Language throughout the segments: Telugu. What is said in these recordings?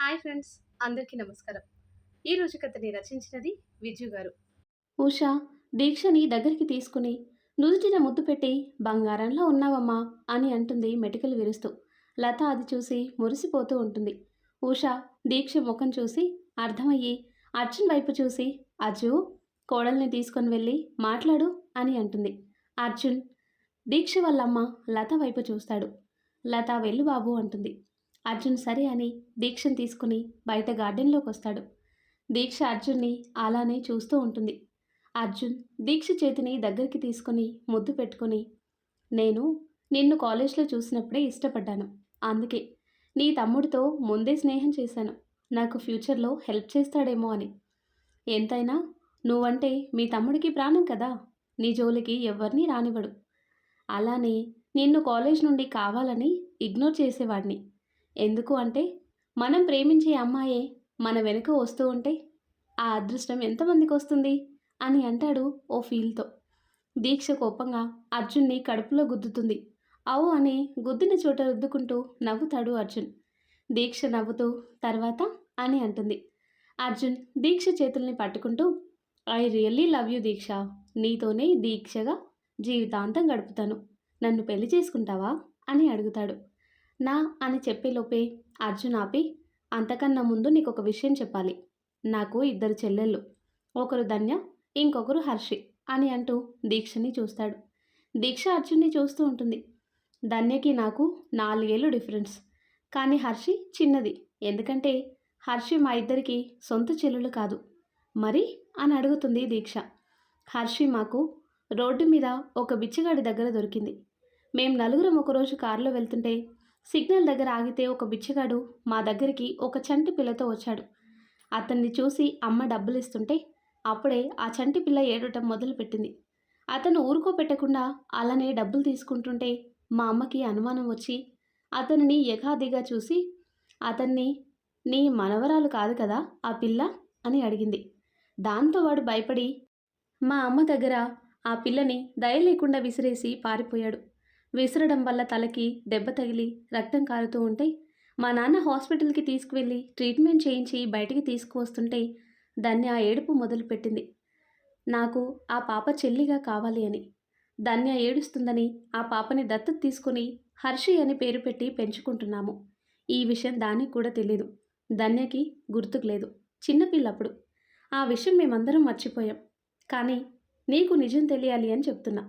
హాయ్ ఫ్రెండ్స్ అందరికీ నమస్కారం. ఈ రోజు కథని రచించినది విజు గారు. ఉషా దీక్షని దగ్గరికి తీసుకుని నుదుటిన ముద్దు పెట్టి బంగారంలో ఉన్నావమ్మా అని అంటుంది మెటికలు విరుస్తూ. లత అది చూసి మురిసిపోతూ ఉంటుంది. ఉషా దీక్ష ముఖం చూసి అర్థమయ్యి అర్జున్ వైపు చూసి అజ్జు కోడల్ని తీసుకొని వెళ్ళి మాట్లాడు అని అంటుంది. అర్జున్ దీక్ష వల్లమ్మ లత వైపు చూస్తాడు. లత వెళ్ళు బాబు అంటుంది. అర్జున్ సరే అని దీక్షను తీసుకుని బయట గార్డెన్లోకి వస్తాడు. దీక్ష అర్జున్ని అలానే చూస్తూ ఉంటుంది. అర్జున్ దీక్ష చేతిని దగ్గరికి తీసుకొని ముద్దు పెట్టుకుని నేను నిన్ను కాలేజ్లో చూసినప్పుడే ఇష్టపడ్డాను. అందుకే నీ తమ్ముడితో ముందే స్నేహం చేశాను. నాకు ఫ్యూచర్లో హెల్ప్ చేస్తాడేమో అని. ఎంతైనా నువ్వంటే మీ తమ్ముడికి ప్రాణం కదా. నీ జోలికి ఎవరిని రానివ్వడు. అలానే నిన్ను కాలేజ్ నుండి కావాలని ఇగ్నోర్ చేసేవాడిని. ఎందుకు అంటే మనం ప్రేమించే అమ్మాయే మన వెనుక వస్తూ ఉంటే ఆ అదృష్టం ఎంతమందికి వస్తుంది? అని అంటాడు ఓ ఫీల్తో. దీక్ష కోపంగా అర్జున్ని కడుపులో గుద్దుతుంది. అవు అని గుద్దిన చోట రుద్దుకుంటూ నవ్వుతాడు అర్జున్. దీక్ష నవ్వుతూ తర్వాత? అని అంటుంది. అర్జున్ దీక్ష చేతుల్ని పట్టుకుంటూ I really love you Deeksha. నీతోనే దీక్షగా జీవితాంతం గడుపుతాను. నన్ను పెళ్ళి చేసుకుంటావా? అని అడుగుతాడు. నా అని చెప్పేలోపే అర్జున్ ఆపి అంతకన్నా ముందు నీకు ఒక విషయం చెప్పాలి. నాకు ఇద్దరు చెల్లెళ్ళు. ఒకరు ధన్య ఇంకొకరు హర్షి అని అంటూ దీక్షని చూస్తాడు. దీక్ష అర్జున్ని చూస్తూ ఉంటుంది. ధన్యకి నాకు నాలుగేళ్ళు డిఫరెన్స్. కానీ హర్షి చిన్నది. ఎందుకంటే హర్షి మా ఇద్దరికి సొంత చెల్లెలు కాదు. మరి? అని అడుగుతుంది దీక్ష. హర్షి మాకు రోడ్డు మీద ఒక బిచ్చగాడి దగ్గర దొరికింది. మేం నలుగురం ఒకరోజు కారులో వెళ్తుంటే సిగ్నల్ దగ్గర ఆగితే ఒక బిచ్చగాడు మా దగ్గరికి ఒక చంటి పిల్లతో వచ్చాడు. అతన్ని చూసి అమ్మ డబ్బులు ఇస్తుంటే అప్పుడే ఆ చంటి పిల్ల ఏడటం మొదలుపెట్టింది. అతను ఊరుకోపెట్టకుండా అలానే డబ్బులు తీసుకుంటుంటే మా అమ్మకి అనుమానం వచ్చి అతనిని యగాదిగా చూసి అతన్ని నీ మనవరాలు కాదు కదా ఆ పిల్ల? అని అడిగింది. దాంతో వాడు భయపడి మా అమ్మ దగ్గర ఆ పిల్లని దయ లేకుండా విసిరేసి పారిపోయాడు. విసరడం వల్ల తలకి దెబ్బ తగిలి రక్తం కారుతూ ఉంటే మా నాన్న హాస్పిటల్కి తీసుకువెళ్ళి ట్రీట్మెంట్ చేయించి బయటికి తీసుకువస్తుంటే ధన్య ఆ ఏడుపు మొదలుపెట్టింది. నాకు ఆ పాప చెల్లిగా కావాలి అని. ధన్య ఏడుస్తుందని ఆ పాపని దత్తత తీసుకుని హర్షి అని పేరు పెట్టి పెంచుకుంటున్నాము. ఈ విషయం దానికి కూడా తెలీదు. ధన్యకి గుర్తుకు లేదు. చిన్నపిల్లప్పుడు ఆ విషయం మేమందరం మర్చిపోయాం. కానీ నీకు నిజం తెలియాలి అని చెప్తున్నా.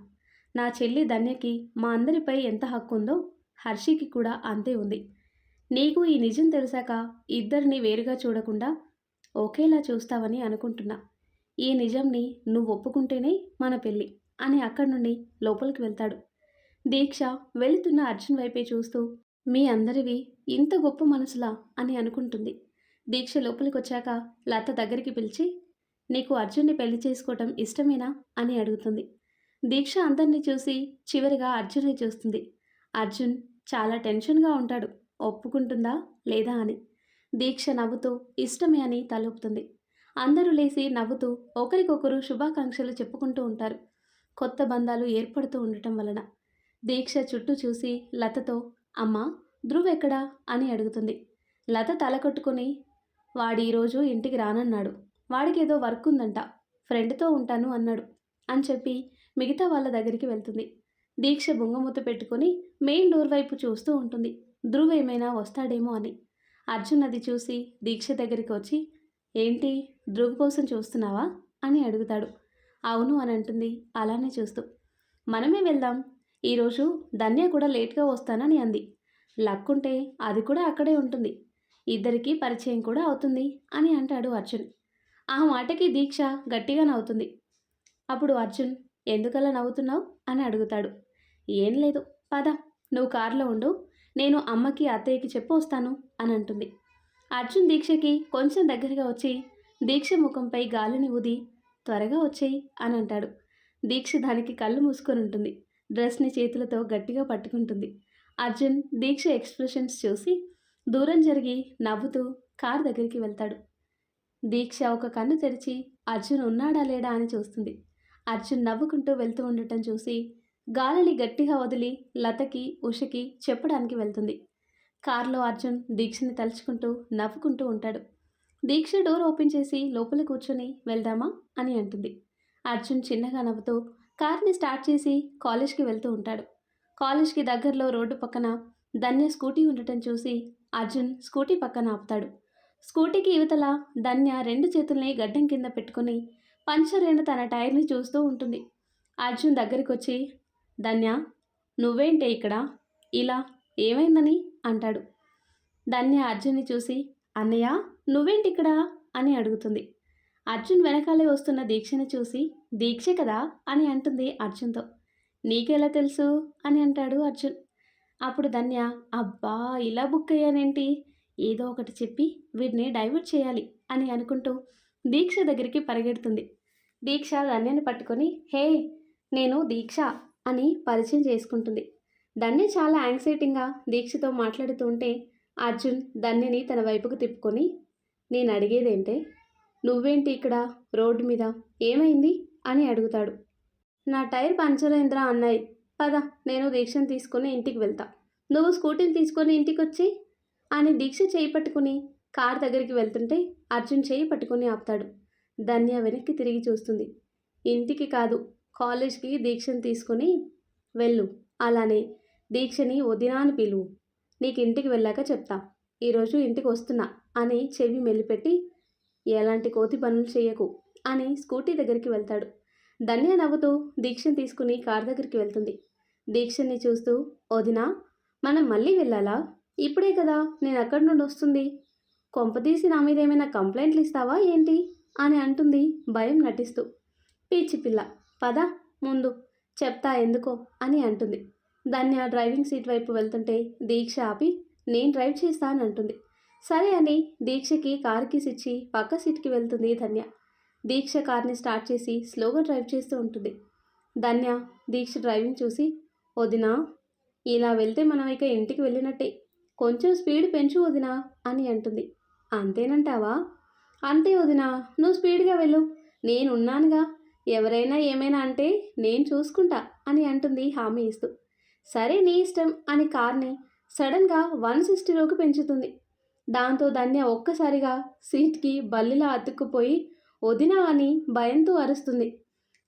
నా చెల్లి ధన్యకి మా అందరిపై ఎంత హక్కు ఉందో హర్షికి కూడా అంతే ఉంది. నీకు ఈ నిజం తెలిసాక ఇద్దరిని వేరుగా చూడకుండా ఒకేలా చూస్తావని అనుకుంటున్నా. ఈ నిజంని నువ్వు ఒప్పుకుంటేనే మన పెళ్ళి అని అక్కడి నుండి లోపలికి వెళ్తాడు. దీక్ష వెళుతున్న అర్జున్ వైపే చూస్తూ మీ అందరివి ఇంత గొప్ప మనసులా అని అనుకుంటుంది. దీక్ష లోపలికి వచ్చాక లత దగ్గరికి పిలిచి నీకు అర్జున్ని పెళ్ళి చేసుకోవటం ఇష్టమేనా అని అడుగుతుంది. దీక్ష అందరినీ చూసి చివరిగా అర్జున్ని చూస్తుంది. అర్జున్ చాలా టెన్షన్గా ఉంటాడు. ఒప్పుకుంటుందా? లేదా అని. దీక్ష నవ్వుతూ ఇష్టమే అని తలూపుతుంది. అందరూ లేచి నవ్వుతూ ఒకరికొకరు శుభాకాంక్షలు చెప్పుకుంటూ ఉంటారు. కొత్త బంధాలు ఏర్పడుతూ ఉండటం వలన. దీక్ష చుట్టూ చూసి లతతో అమ్మా ధ్రువ్ ఎక్కడా? అని అడుగుతుంది. లత తల కొట్టుకుని వాడు ఈరోజు ఇంటికి రానన్నాడు. వాడికి ఏదో వర్క్ ఉందంట. ఫ్రెండ్తో ఉంటాను అన్నాడు. అని చెప్పి మిగతా వాళ్ళ దగ్గరికి వెళ్తుంది. దీక్ష బొంగమూత పెట్టుకొని మెయిన్ డోర్ వైపు చూస్తూ ఉంటుంది. ధ్రువ్ ఏమైనా వస్తాడేమో అని. అర్జున్ అది చూసి దీక్ష దగ్గరికి వచ్చి ఏంటి ధ్రువ్ కోసం చూస్తున్నావా? అని అడుగుతాడు. అవును అని అంటుంది. అలానే చూస్తూ. మనమే వెళ్దాం. ఈరోజు ధన్య కూడా లేట్గా వస్తానని అంది. లక్కుంటే అది కూడా అక్కడే ఉంటుంది. ఇద్దరికీ పరిచయం కూడా అవుతుంది అని అంటాడు అర్జున్. ఆ మాటకి దీక్ష గట్టిగా నవ్వుతుంది. అప్పుడు అర్జున్ ఎందుకలా నవ్వుతున్నావు? అని అడుగుతాడు. ఏం లేదు. పద. నువ్వు కారులో ఉండు. నేను అమ్మకి అత్తయ్యకి చెప్పు వస్తాను అని అంటుంది. అర్జున్ దీక్షకి కొంచెం దగ్గరగా వచ్చి దీక్ష ముఖంపై గాలిని ఊది త్వరగా వచ్చేయి అని అంటాడు. దీక్ష దానికి కళ్ళు మూసుకొని ఉంటుంది. డ్రెస్ని చేతులతో గట్టిగా పట్టుకుంటుంది. అర్జున్ దీక్ష ఎక్స్ప్రెషన్స్ చూసి దూరం జరిగి నవ్వుతూ కార్ దగ్గరికి వెళ్తాడు. దీక్ష ఒక కన్ను తెరిచి అర్జున్ ఉన్నాడా లేడా అని చూస్తుంది. అర్జున్ నవ్వుకుంటూ వెళ్తూ ఉండటం చూసి గాలిని గట్టిగా వదిలి లతకి ఉషకి చెప్పడానికి వెళ్తుంది. కారులో అర్జున్ దీక్షని తలుచుకుంటూ నవ్వుకుంటూ ఉంటాడు. దీక్ష డోర్ ఓపెన్ చేసి లోపల కూర్చొని వెళ్దామా అని అంటుంది. అర్జున్ చిన్నగా నవ్వుతూ కార్ని స్టార్ట్ చేసి కాలేజ్కి వెళ్తూ ఉంటాడు. కాలేజ్కి దగ్గరలో రోడ్డు పక్కన ధన్య స్కూటీ ఉండటం చూసి అర్జున్ స్కూటీ పక్కన ఆపుతాడు. స్కూటీకి యువతల ధన్య రెండు చేతుల్ని గడ్డం కింద పెట్టుకుని పంచర్ అయిన తన టైర్ని చూస్తూ ఉంటుంది. అర్జున్ దగ్గరికి వచ్చి ధన్య నువ్వేంటే ఇక్కడ? ఇలా ఏమైందని? అంటాడు. ధన్య అర్జున్ని చూసి అన్నయ్య నువ్వేంటి ఇక్కడ? అని అడుగుతుంది. అర్జున్ వెనకాలే వస్తున్న దీక్షని చూసి దీక్ష కదా? అని అంటుంది అర్జున్తో. నీకెలా తెలుసు? అని అంటాడు అర్జున్. అప్పుడు ధన్య అబ్బా ఇలా బుక్ అయ్యానేంటి? ఏదో ఒకటి చెప్పి వీడిని డైవర్ట్ చేయాలి అని అనుకుంటూ దీక్ష దగ్గరికి పరిగెడుతుంది. దీక్ష ధన్యని పట్టుకొని హే నేను దీక్ష అని పరిచయం చేసుకుంటుంది. ధన్య చాలా యాంగ్జైటీగా దీక్షతో మాట్లాడుతూ ఉంటే అర్జున్ ధన్యని తన వైపుకు తిప్పుకొని నేను అడిగేదేంటే నువ్వేంటి ఇక్కడ రోడ్డు మీద? ఏమైంది? అని అడుగుతాడు. నా టైర్ పంచర్ అయిందిరా అన్నాయి పద నేను దీక్షను తీసుకొని ఇంటికి వెళ్తా. నువ్వు స్కూటీని తీసుకొని ఇంటికి వచ్చి అని దీక్ష చేయి పట్టుకుని కార్ దగ్గరికి వెళ్తుంటే అర్జున్ చేయి పట్టుకొని ఆపుతాడు. ధన్య వెనక్కి తిరిగి చూస్తుంది. ఇంటికి కాదు కాలేజ్కి దీక్షను తీసుకొని వెళ్ళు. అలానే దీక్షని వదినా అని పిలువు. నీకు ఇంటికి వెళ్ళాక చెప్తా. ఈరోజు ఇంటికి వస్తున్నా అని చెవి మెల్లిపెట్టి ఎలాంటి కోతి పనులు చేయకు అని స్కూటీ దగ్గరికి వెళ్తాడు. ధన్య నవ్వుతూ దీక్షను తీసుకుని కార్ దగ్గరికి వెళ్తుంది. దీక్షని చూస్తూ వదినా మనం మళ్ళీ వెళ్ళాలా? ఇప్పుడే కదా నేను అక్కడి నుండి వస్తుంది? కొంపతీసి నా మీద ఏమైనా కంప్లైంట్లు ఇస్తావా ఏంటి? అని అంటుంది భయం నటిస్తూ. పీచి పిల్ల పద ముందు. చెప్తా ఎందుకో అని అంటుంది. ధన్య డ్రైవింగ్ సీట్ వైపు వెళ్తుంటే దీక్ష ఆపి నేను డ్రైవ్ చేస్తా అని అంటుంది. సరే అని దీక్షకి కార్ కీస్ ఇచ్చి పక్క సీట్కి వెళ్తుంది ధన్య. దీక్ష కార్ని స్టార్ట్ చేసి స్లోగా డ్రైవ్ చేస్తూ ఉంటుంది. ధన్య దీక్ష డ్రైవింగ్ చూసి వదినా ఇలా వెళ్తే మనం ఇక ఇంటికి వెళ్ళినట్టే. కొంచెం స్పీడ్ పెంచు వదినా అని అంటుంది. అంతేనంటావా? అంతే వదినా నువ్వు స్పీడ్గా వెళ్ళు. నేనున్నానుగా. ఎవరైనా ఏమైనా అంటే నేను చూసుకుంటా అని అంటుంది హామీ ఇస్తూ. సరే నీ ఇష్టం అని కార్ని సడన్గా వన్ సిక్స్టీలోకి పెంచుతుంది. దాంతో ధన్య ఒక్కసారిగా సీట్కి బల్లిలా అతుక్కుపోయి వదినా అని భయంతో అరుస్తుంది.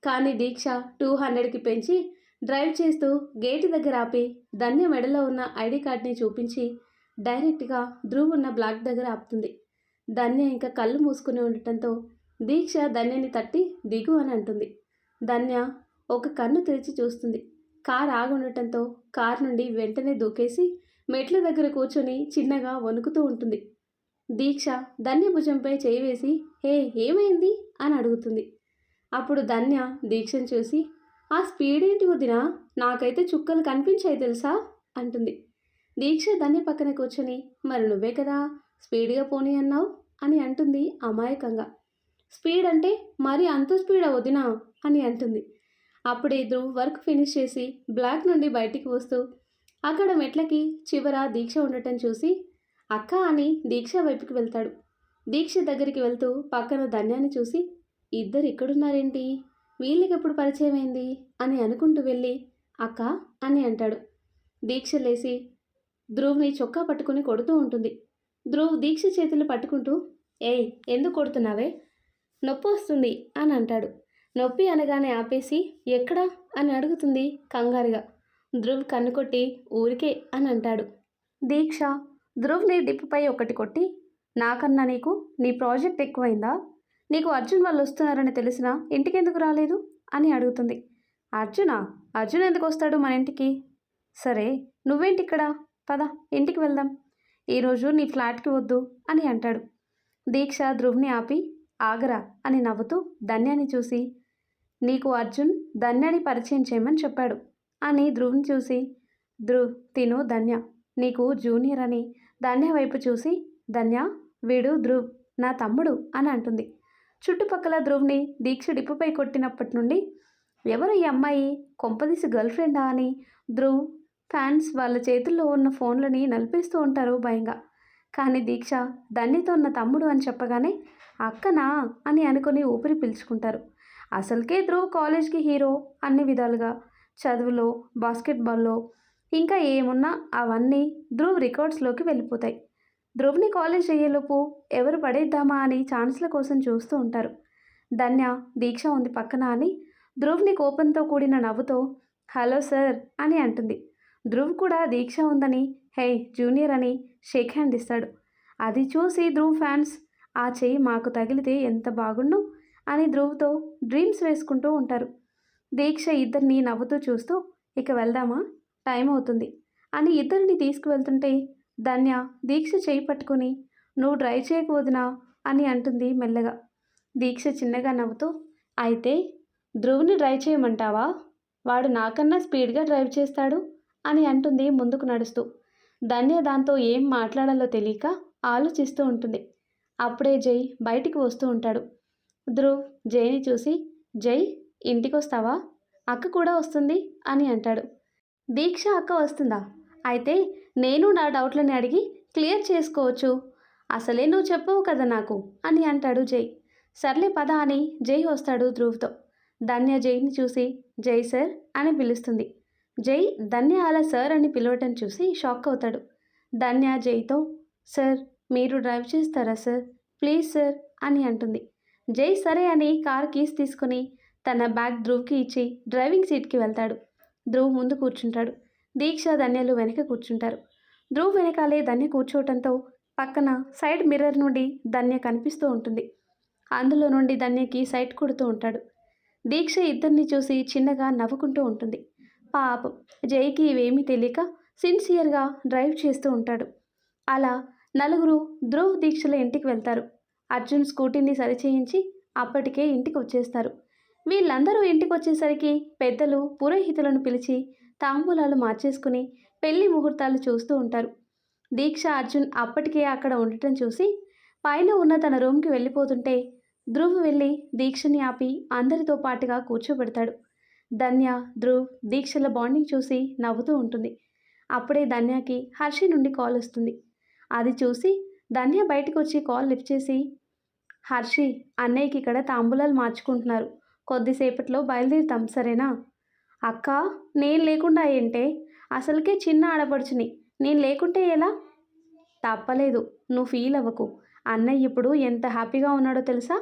కానీ దీక్ష టూ హండ్రెడ్కి పెంచి డ్రైవ్ చేస్తూ గేటు దగ్గర ఆపి ధన్య మెడలో ఉన్న ఐడి కార్డ్ని చూపించి డైరెక్ట్గా ధ్రువ్ ఉన్న బ్లాక్ దగ్గర ఆపుతుంది. ధన్య ఇంకా కళ్ళు మూసుకుని ఉండటంతో దీక్ష ధన్యని తట్టి దిగు అని అంటుంది. ధన్య ఒక కన్ను తెరిచి చూస్తుంది. కార్ ఆగుండటంతో కార్ నుండి వెంటనే దూకేసి మెట్ల దగ్గర కూర్చొని చిన్నగా వణుకుతూ ఉంటుంది. దీక్ష ధన్య భుజంపై చేయి వేసి హే ఏమైంది? అని అడుగుతుంది. అప్పుడు ధన్య దీక్షను చూసి ఆ స్పీడ్ ఏంటి వదిన? నాకైతే చుక్కలు కనిపించాయి తెలుసా? అంటుంది. దీక్ష ధన్య పక్కన కూర్చొని మరి నువ్వే కదా స్పీడ్గా పోనీ అన్నావు. అని అంటుంది అమాయకంగా. స్పీడ్ అంటే మరి అంత స్పీడ్ వదినా అని అంటుంది. అప్పుడే ధ్రువ్ వర్క్ ఫినిష్ చేసి బ్లాక్ నుండి బయటికి వస్తూ అక్కడ మెట్లకి చివర దీక్ష ఉండటం చూసి అక్క అని దీక్ష వైపుకి వెళ్తాడు. దీక్ష దగ్గరికి వెళ్తూ పక్కన ధన్యాన్ని చూసి ఇద్దరు ఇక్కడున్నారేంటి? వీళ్ళకి ఎప్పుడు పరిచయం అయింది? అని అనుకుంటూ వెళ్ళి అక్క అని అంటాడు. దీక్ష లేచి ధ్రువ్ని చొక్కా పట్టుకుని కొడుతూ ఉంటుంది. ధ్రువ్ దీక్ష చేతులు పట్టుకుంటూ ఏయ్ ఎందుకు కొడుతున్నావే? నొప్పి వస్తుంది అని అంటాడు. నొప్పి అనగానే ఆపేసి ఎక్కడా? అని అడుగుతుంది కంగారుగా. ధ్రువ్ కన్ను కొట్టి ఊరికే అని అంటాడు. దీక్ష ధ్రువ్ని డిప్పుపై ఒకటి కొట్టి నాకన్నా నీకు నీ ప్రాజెక్ట్ ఎక్కువైందా? నీకు అర్జున్ వాళ్ళు వస్తున్నారని తెలిసినా ఇంటికెందుకు రాలేదు? అని అడుగుతుంది. అర్జునా? అర్జున్ ఎందుకు వస్తాడు మన ఇంటికి? సరే నువ్వేంటి ఇక్కడ పద ఇంటికి వెళ్దాం. ఈరోజు నీ ఫ్లాట్కి వద్దు అని అంటాడు. దీక్ష ధ్రువ్ని ఆపి ఆగరా అని నవ్వుతూ ధన్యాన్ని చూసి నీకు అర్జున్ ధన్యాన్ని పరిచయం చేయమని చెప్పాడు అని ధ్రువ్ని చూసి ధ్రువ్ తిను ధన్య నీకు జూనియర్ అని ధన్య వైపు చూసి ధన్య వీడు ధ్రువ్ నా తమ్ముడు అని అంటుంది. చుట్టుపక్కల ధ్రువ్ని దీక్ష డిప్పుపై కొట్టినప్పటి నుండి ఎవరు ఈ అమ్మాయి కొంపదీసి గర్ల్ ఫ్రెండా అని ధ్రువ్ ఫ్యాన్స్ వాళ్ళ చేతుల్లో ఉన్న ఫోన్లని నలిపేస్తూ ఉంటారు భయంగా. కానీ దీక్ష దన్నితో ఉన్న తమ్ముడు అని చెప్పగానే అక్కనా? అని అనుకుని ఊపిరి పీల్చుకుంటారు. అసలుకే ధ్రువ్ కాలేజ్కి హీరో అన్ని విధాలుగా. చదువులో బాస్కెట్బాల్లో ఇంకా ఏమున్నా అవన్నీ ధ్రువ్ రికార్డ్స్లోకి వెళ్ళిపోతాయి. ధ్రువ్ని కాలేజ్ అయ్యేలోపు ఎవరు పడేద్దామా అని ఛాన్స్ల కోసం చూస్తూ ఉంటారు. ధన్య దీక్ష ఉంది పక్కన అని ధ్రువ్ని కోపంతో కూడిన నవ్వుతో హలో సార్ అని అంటుంది. ధ్రువ్ కూడా దీక్ష ఉందని హే జూనియర్ అని షేక్ హ్యాండ్ ఇస్తాడు. అది చూసి ధ్రువ్ ఫ్యాన్స్ ఆ చెయ్యి మాకు తగిలితే ఎంత బాగుండు? అని ధ్రువ్తో డ్రీమ్స్ వేసుకుంటూ ఉంటారు. దీక్ష ఇద్దరిని నవ్వుతూ చూస్తూ ఇక వెళ్దామా? టైం అవుతుంది. అని ఇద్దరిని తీసుకువెళ్తుంటే ధన్య దీక్ష చేయి పట్టుకుని నువ్వు డ్రైవ్ చేయకపోదునా అని అంటుంది మెల్లగా. దీక్ష చిన్నగా నవ్వుతూ అయితే ధ్రువుని డ్రైవ్ చేయమంటావా? వాడు నాకన్నా స్పీడ్గా డ్రైవ్ చేస్తాడు. అని అంటుంది ముందుకు నడుస్తూ. ధన్య దాంతో ఏం మాట్లాడాలో తెలియక ఆలోచిస్తూ ఉంటుంది. అప్పుడే జై బయటికి వస్తూ ఉంటాడు. ధ్రువ్ జైని చూసి జై ఇంటికి వస్తావా అక్క కూడా వస్తుంది అని అంటాడు. దీక్ష అక్క వస్తుందా? అయితే నేను నా డౌట్లని అడిగి క్లియర్ చేసుకోవచ్చు. అసలే నువ్వు చెప్పవు కదా నాకు అని అంటాడు జై. సర్లే పద అని జై వస్తాడు ధ్రువ్తో. ధన్య జైని చూసి జై సార్ అని పిలుస్తుంది. జై ధన్య అలా సార్ అని పిలవటం చూసి షాక్ అవుతాడు. ధన్య జైతో సార్ మీరు డ్రైవ్ చేస్తారా సార్? ప్లీజ్ సార్ అని అంటుంది. జై సరే అని కార్ కీస్ తీసుకుని తన బ్యాగ్ ధ్రువ్కి ఇచ్చి డ్రైవింగ్ సీట్కి వెళ్తాడు. ధ్రువ్ ముందు కూర్చుంటాడు. దీక్ష ధన్యలు వెనక కూర్చుంటారు. ధ్రువ్ వెనకాలే ధన్య కూర్చోవటంతో పక్కన సైడ్ మిర్రర్ నుండి ధన్య కనిపిస్తూ ఉంటుంది. అందులో నుండి ధన్యకి సైట్ కొడుతూ ఉంటాడు. దీక్ష ఇద్దరిని చూసి చిన్నగా నవ్వుకుంటూ ఉంటుంది. పాపం. జైకి ఇవేమీ తెలియక సిన్సియర్గా డ్రైవ్ చేస్తూ ఉంటాడు. అలా నలుగురు ధ్రువ్ దీక్షల ఇంటికి వెళ్తారు. అర్జున్ స్కూటీని సరిచేయించి అప్పటికే ఇంటికి వచ్చేస్తారు. వీళ్ళందరూ ఇంటికి వచ్చేసరికి పెద్దలు పురోహితులను పిలిచి తాంబూలాలు మార్చేసుకుని పెళ్ళి ముహూర్తాలు చూస్తూ ఉంటారు. దీక్ష అర్జున్ అప్పటికే అక్కడ ఉండటం చూసి పైన ఉన్న తన రూమ్కి వెళ్ళిపోతుంటే ధ్రువ్ వెళ్ళి దీక్షని ఆపి అందరితో పాటుగా కూర్చోబెడతాడు. ధన్య ధ్రువ్ దీక్షల బాండింగ్ చూసి నవ్వుతూ ఉంటుంది. అప్పుడే ధన్యకి హర్షి నుండి కాల్ వస్తుంది. అది చూసి ధన్య బయటకు వచ్చి కాల్ లిఫ్ట్ చేసి హర్షి అన్నయ్యకి ఇక్కడ తాంబూలాలు మార్చుకుంటున్నారు. కొద్దిసేపట్లో బయలుదేరుతాం సరేనా? అక్క నేను లేకుండా ఏంటే? అసలుకే చిన్న ఆడపడుచుని. నేను లేకుంటే ఎలా? తప్పలేదు నువ్వు ఫీల్ అవ్వకు. అన్నయ్య ఇప్పుడు ఎంత హ్యాపీగా ఉన్నాడో తెలుసా?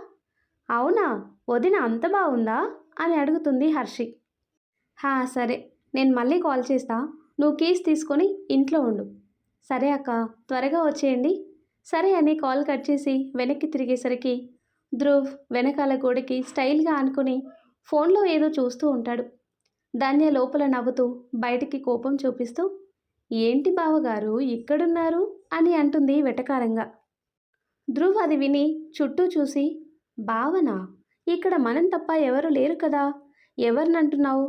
అవునా? వదిన అంత బాగుందా? అని అడుగుతుంది హర్షి. హా సరే నేను మళ్ళీ కాల్ చేస్తా. నువ్వు కీస్ తీసుకొని ఇంట్లో ఉండు. సరే అక్క త్వరగా వచ్చేయండి. సరే అని కాల్ కట్ చేసి వెనక్కి తిరిగేసరికి ధ్రువ్ వెనకాల గోడకి స్టైల్గా అనుకుని ఫోన్లో ఏదో చూస్తూ ఉంటాడు. ధన్య లోపల నవ్వుతూ బయటికి కోపం చూపిస్తూ ఏంటి బావగారు ఇక్కడున్నారు? అని అంటుంది వెటకారంగా. ధ్రువ్ అది విని చుట్టూ చూసి భావన ఇక్కడ మనం తప్ప ఎవరు లేరు కదా. ఎవరినంటున్నావు?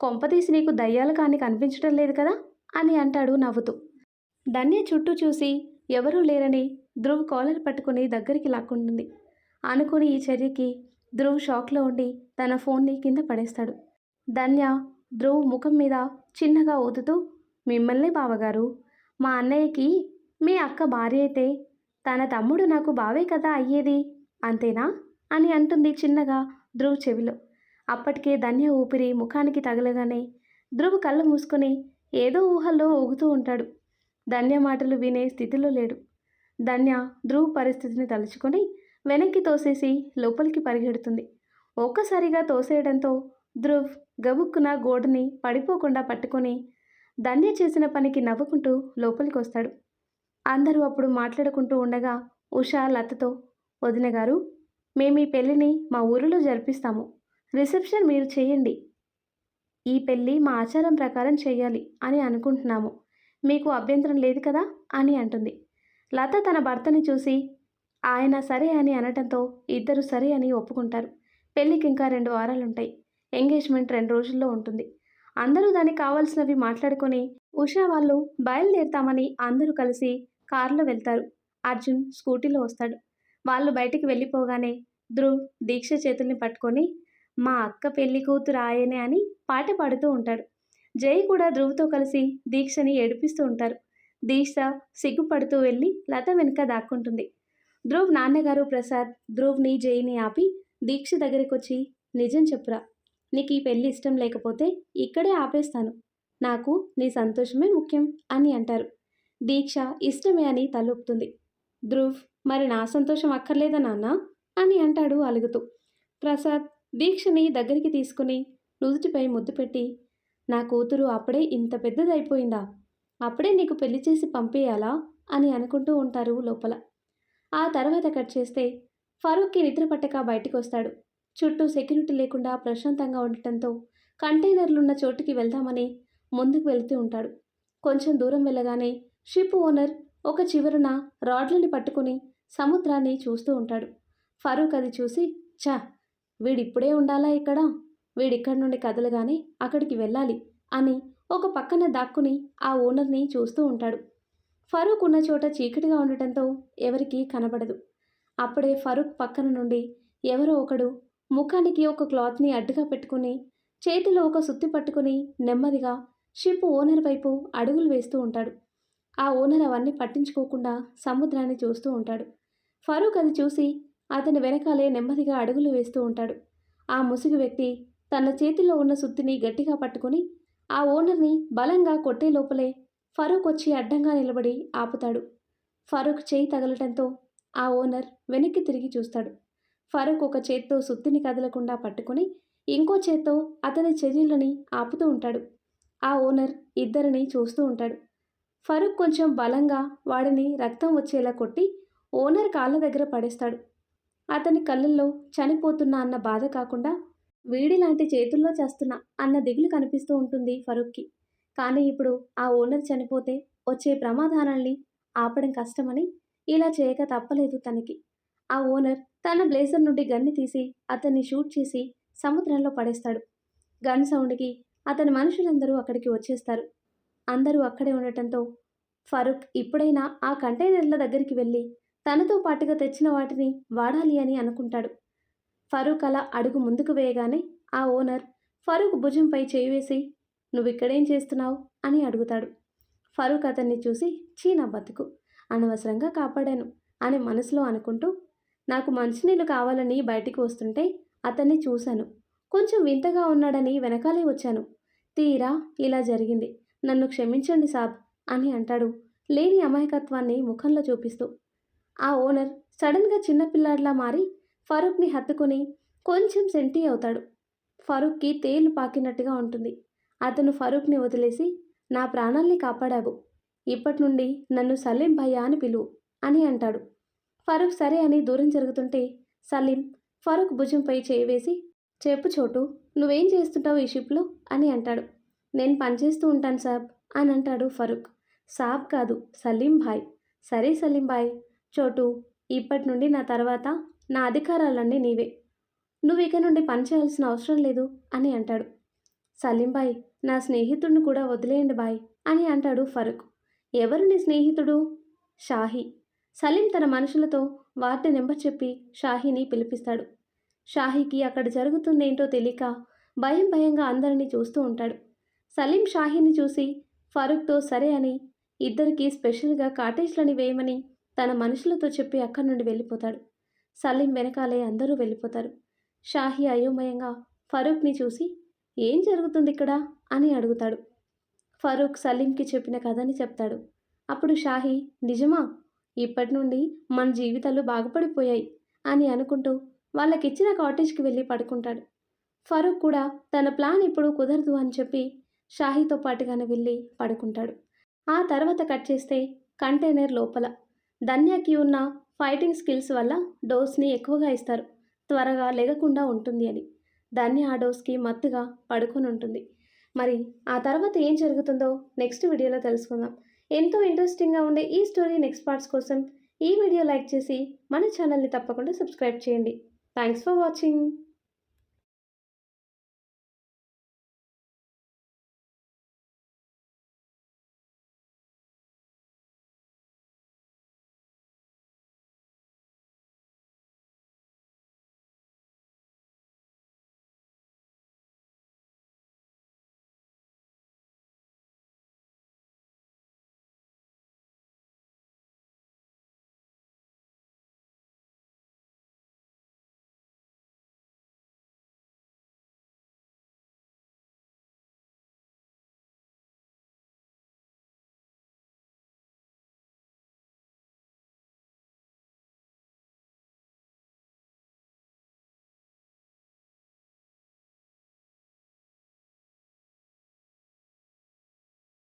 కొంపదీసి నీకు దయ్యాలు కానీ కనిపించడం లేదు కదా? అని అంటాడు నవ్వుతూ. ధన్య చుట్టూ చూసి ఎవరూ లేరని ధ్రువ్ కాలర్ పట్టుకుని దగ్గరికి లాక్కుంటుంది. అనుకుని ఈ చర్యకి ధ్రువ్ షాక్లో ఉండి తన ఫోన్ని కింద పడేస్తాడు. ధన్య ధ్రువ్ ముఖం మీద చిన్నగా ఊదుతూ మిమ్మల్ని బావగారు మా అన్నయ్యకి మీ అక్క భార్య అయితే తన తమ్ముడు నాకు బావే కదా అయ్యేది అంతేనా? అని అంటుంది చిన్నగా ధ్రువ్ చెవిలో. అప్పటికే ధన్య ఊపిరి ముఖానికి తగలగానే ధ్రువ్ కళ్ళు మూసుకొని ఏదో ఊహల్లో ఊగుతూ ఉంటాడు. ధన్య మాటలు వినే స్థితిలో లేడు. ధన్య ధ్రువ్ పరిస్థితిని తలుచుకొని వెనక్కి తోసేసి లోపలికి పరిగెడుతుంది. ఒక్కసారిగా తోసేయడంతో ధ్రువ్ గబుక్కున గోడని పడిపోకుండా పట్టుకొని ధన్య చేసిన పనికి నవ్వుకుంటూ లోపలికి వస్తాడు. అందరూ అప్పుడు మాట్లాడుకుంటూ ఉండగా ఉషా లతతో వదిన గారు మేము ఈ పెళ్ళిని మా ఊరిలో జరిపిస్తాము. రిసెప్షన్ మీరు చేయండి. ఈ పెళ్ళి మా ఆచారం ప్రకారం చేయాలి అని అనుకుంటున్నాము. మీకు అభ్యంతరం లేదు కదా? అని అంటుంది. లత తన భర్తని చూసి ఆయన సరే అని అనటంతో ఇద్దరు సరే అని ఒప్పుకుంటారు. పెళ్ళికి ఇంకా రెండు వారాలుంటాయి. ఎంగేజ్మెంట్ రెండు రోజుల్లో ఉంటుంది. అందరూ దానికి కావాల్సినవి మాట్లాడుకొని ఉషా వాళ్ళు బయలుదేరుతామని అందరూ కలిసి కారులో వెళ్తారు. అర్జున్ స్కూటీలో వస్తాడు. వాళ్ళు బయటికి వెళ్ళిపోగానే ధ్రువ్ దీక్ష చేతుల్ని పట్టుకొని మా అక్క పెళ్ళి కూతురు ఆయనే అని పాట పాడుతూ ఉంటాడు. జై కూడా ధ్రువ్తో కలిసి దీక్షని ఏడిపిస్తూ ఉంటారు. దీక్ష సిగ్గుపడుతూ వెళ్ళి లత వెనుక దాక్కుంటుంది. ధ్రువ్ నాన్నగారు ప్రసాద్ ధ్రువ్ని జైని ఆపి దీక్ష దగ్గరికి వచ్చి నిజం చెప్పురా నీకు ఈ పెళ్ళి ఇష్టం లేకపోతే ఇక్కడే ఆపేస్తాను. నాకు నీ సంతోషమే ముఖ్యం అని అంటారు. దీక్ష ఇష్టమే అని తలొప్పుతుంది ధ్రువ్ మరి నా సంతోషం అక్కర్లేదా నాన్న? అని అంటాడు అలుగుతూ. ప్రసాద్ దీక్షని దగ్గరికి తీసుకుని నుదుటిపై ముద్దు పెట్టి నా కూతురు అప్పుడే ఇంత పెద్దదైపోయిందా? అప్పుడే నీకు పెళ్ళి చేసి పంపేయాలా? అని అనుకుంటూ ఉంటారు లోపల. ఆ తర్వాత కట్ చేస్తే ఫరూక్కి నిద్ర పట్టక బయటికి వస్తాడు చుట్టూ సెక్యూరిటీ లేకుండా ప్రశాంతంగా ఉండటంతో కంటైనర్లున్న చోటుకి వెళ్దామని ముందుకు వెళ్తూ ఉంటాడు. కొంచెం దూరం వెళ్ళగానే షిప్ ఓనర్ ఒక చివరన రాడ్లని పట్టుకుని సముద్రాన్ని చూస్తూ ఉంటాడు. ఫరూక్ అది చూసి చా వీడిప్పుడే ఉండాలా ఇక్కడ? వీడిక్కడి నుండి కదలగానే అక్కడికి వెళ్ళాలి అని ఒక పక్కన దాక్కుని ఆ ఓనర్ని చూస్తూ ఉంటాడు. ఫరూక్ ఉన్న చోట చీకటిగా ఉండటంతో ఎవరికీ కనబడదు. అప్పుడే ఫరూక్ పక్కన నుండి ఎవరో ఒకడు ముఖానికి ఒక క్లాత్ని అడ్డుగా పెట్టుకుని చేతిలో ఒక సుత్తి పట్టుకుని నెమ్మదిగా షిప్ ఓనర్ వైపు అడుగులు వేస్తూ ఉంటాడు. ఆ ఓనర్ అవన్నీ పట్టించుకోకుండా సముద్రాన్ని చూస్తూ ఉంటాడు. ఫరూక్ అది చూసి అతని వెనకాలే నెమ్మదిగా అడుగులు వేస్తూ ఉంటాడు. ఆ ముసుగు వ్యక్తి తన చేతిలో ఉన్న సుత్తిని గట్టిగా పట్టుకుని ఆ ఓనర్ని బలంగా కొట్టే లోపలే ఫరూక్ వచ్చి అడ్డంగా నిలబడి ఆపుతాడు. ఫరూక్ చేయి తగలటంతో ఆ ఓనర్ వెనక్కి తిరిగి చూస్తాడు. ఫరూక్ ఒక చేత్తో సుత్తిని కదలకుండా పట్టుకుని ఇంకో చేత్తో అతని చర్యలని ఆపుతూ ఉంటాడు. ఆ ఓనర్ ఇద్దరిని చూస్తూ ఉంటాడు. ఫరూక్ కొంచెం బలంగా వాడిని రక్తం వచ్చేలా కొట్టి ఓనర్ కాళ్ళ దగ్గర పడేస్తాడు. అతని కళ్ళల్లో చనిపోతున్నా అన్న బాధ కాకుండా వీడిలాంటి చేతుల్లో చేస్తున్నా అన్న దిగులు కనిపిస్తూ ఉంటుంది ఫరూక్కి. కానీ ఇప్పుడు ఆ ఓనర్ చనిపోతే వచ్చే ప్రమాదాలని ఆపడం కష్టమని ఇలా చేయక తప్పలేదు తనకి. ఆ ఓనర్ తన బ్లేజర్ నుండి గన్ని తీసి అతన్ని షూట్ చేసి సముద్రంలో పడేస్తాడు. గన్ సౌండ్కి అతని మనుషులందరూ అక్కడికి వచ్చేస్తారు. అందరూ అక్కడే ఉండటంతో ఫరూక్ ఇప్పుడైనా ఆ కంటైనర్ల దగ్గరికి వెళ్ళి తనతో పాటుగా తెచ్చిన వాటిని వాడాలి అని అనుకుంటాడు. ఫరూక్ అలా అడుగు ముందుకు వేయగానే ఆ ఓనర్ ఫరూక్ భుజంపై చేయి వేసి నువ్వు చేస్తున్నావు? అని అడుగుతాడు. ఫరూక్ అతన్ని చూసి చీ నా బతుకు అనవసరంగా కాపాడాను అని మనసులో అనుకుంటూ నాకు మంచినీళ్ళు కావాలని బయటికి వస్తుంటే అతన్ని చూశాను. కొంచెం వింతగా ఉన్నాడని వెనకాలే వచ్చాను. తీరా ఇలా జరిగింది. నన్ను క్షమించండి సాబ్ అని అంటాడు. లేని అమాయకత్వాన్ని ముఖంలో చూపిస్తూ ఆ ఓనర్ సడన్గా చిన్నపిల్లాడిలా మారి ఫరూక్ని హత్తుకుని కొంచెం సెంటీ అవుతాడు. ఫరూక్కి తేలు పాకినట్టుగా ఉంటుంది. అతను ఫరూక్ని వదిలేసి నా ప్రాణాల్ని కాపాడావు. ఇప్పటి నుండి నన్ను సలీం భయ్యా అని పిలువు అని అంటాడు. ఫరూక్ సరే అని దూరం జరుగుతుంటే సలీం ఫరూక్ భుజంపై చేయి వేసి చెప్పు చోటు నువ్వేం చేస్తుంటావు ఈ షిప్లో? అని అంటాడు. నేను పనిచేస్తూ ఉంటాను సాబ్ అని అంటాడు ఫరూక్. సాబ్ కాదు సలీం భాయ్. సరే సలీం భాయ్ చోటు ఇప్పటి నుండి నా తర్వాత నా అధికారాలన్నీ నీవే. నువ్వు ఇక నుండి పని చేయాల్సిన అవసరం లేదు అని అంటాడు. సలీం బాయ్ నా స్నేహితుడిని కూడా వదిలేయండి బాయ్ అని అంటాడు ఫరూక్. ఎవరు నీ స్నేహితుడు? షాహీ. సలీం తన మనుషులతో వార్డు నెంబర్ చెప్పి షాహీని పిలిపిస్తాడు. షాహీకి అక్కడ జరుగుతుందేంటో తెలియక భయం భయంగా అందరినీ చూస్తూ ఉంటాడు. సలీం షాహీని చూసి ఫరూక్తో సరే అని ఇద్దరికి స్పెషల్గా కాటేజ్లని వేయమని తన మనుషులతో చెప్పి అక్కడి నుండి వెళ్ళిపోతాడు. సలీం వెనకాలే అందరూ వెళ్ళిపోతారు. షాహీ అయోమయంగా ఫరూక్ని చూసి ఏం జరుగుతుంది ఇక్కడ అని అడుగుతాడు. ఫరూక్ సలీంకి చెప్పిన కథని చెప్తాడు. అప్పుడు షాహీ నిజమా? ఇప్పటి నుండి మన జీవితాలు బాగుపడిపోయాయి అని అనుకుంటూ వాళ్ళకిచ్చిన కాటేజ్కి వెళ్ళి పడుకుంటాడు. ఫరూక్ కూడా తన ప్లాన్ ఇప్పుడు కుదరదు అని చెప్పి షాహీతో పాటుగానే వెళ్ళి పడుకుంటాడు. ఆ తర్వాత కట్ చేస్తే కంటైనర్ లోపల. ధన్యకి ఉన్న ఫైటింగ్ స్కిల్స్ వల్ల డోస్ని ఎక్కువగా ఇస్తారు. త్వరగా లెగకుండా ఉంటుంది అని. ధన్య ఆ డోస్కి మత్తుగా పడుకొని ఉంటుంది మరి ఆ తర్వాత ఏం జరుగుతుందో నెక్స్ట్ వీడియోలో తెలుసుకుందాం. ఎంతో ఇంట్రెస్టింగ్గా ఉండే ఈ స్టోరీ నెక్స్ట్ పార్ట్స్ కోసం ఈ వీడియో లైక్ చేసి మన ఛానల్ని తప్పకుండా సబ్స్క్రైబ్ చేయండి. Thanks for watching.